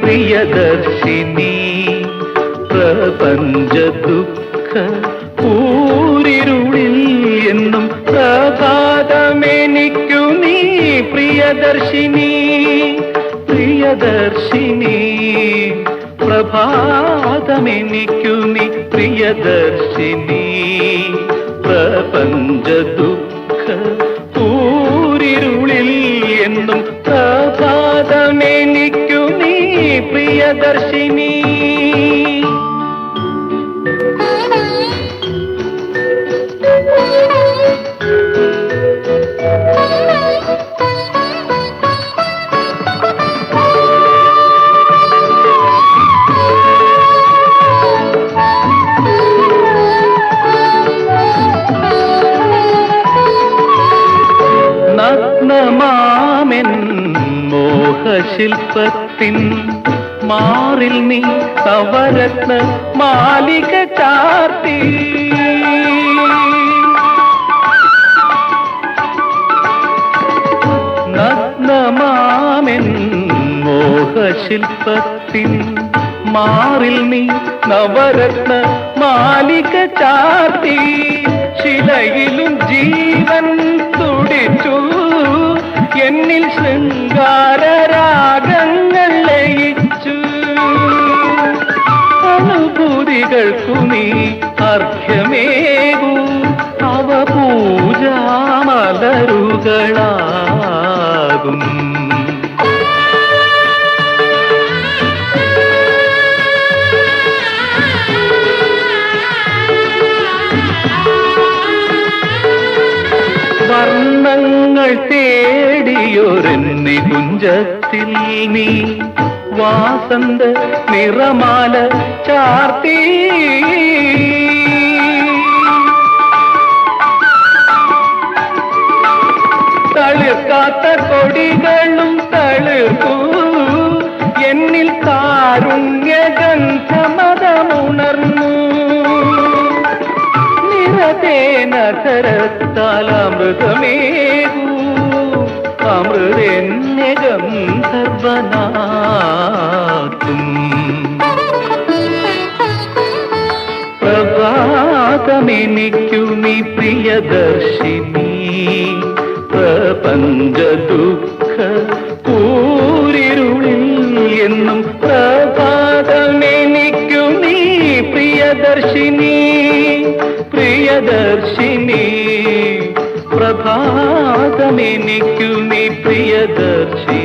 പ്രിയദർശിനി. പ്രപഞ്ച ദുഃഖ ഊരിരുളിൽ എന്നും പ്രഭാതമെനിക്കു നീ പ്രിയദർശിനി. പ്രിയദർശിനി പ്രഭാതമെനിക്കു നീ പ്രിയദർശിനി. പ്രപഞ്ച ദുഃഖ ഊരിരുളിൽ എന്നും പ്രിയദർശിനി ശില്പത്തിൻ മാറിൽ നീ നവരത്ന മാലിക ചാർത്തി. നഗ്നമാമെൻ മോഹശില്പത്തിൻ മാറിൽ നീ നവരത്ന മാലിക ചാർത്തി. ശിലയിലും ജീവൻ തുടിച്ചു എന്നിൽ ശൃംഗാരരാഗങ്ങൾ അനുഭൂതികൾക്കു നീ അർഘ്യമേകൂ. അവ പൂജാമലരുകളാകും വർണങ്ങൾ തേടിയൊരെന്നി കുഞ്ചത്തിൽ നീ. വാസന്ത നിറമാല ചാർത്തി തളിർക്കാത്ത കൊടികളും തളിർക്കൂ. എന്നിൽ കാരുണ്യ ഗന്ധമതമുണർന്നു നിറതേനധരത്താൽ അമൃതമേകൂ അമൃതെന്നെ സർവനാത്തും പ്രഭാതമെനിക്കു നീ പ്രിയദർശിനി. പ്രപഞ്ച പൂരിരുളിൽ എന്നും പ്രഭാതമെനിക്കു നീ പ്രിയദർശിനി പ്രിയദർശിനി. പ്രഭാതമെനിക്കു നീ പ്രിയദർശിനി.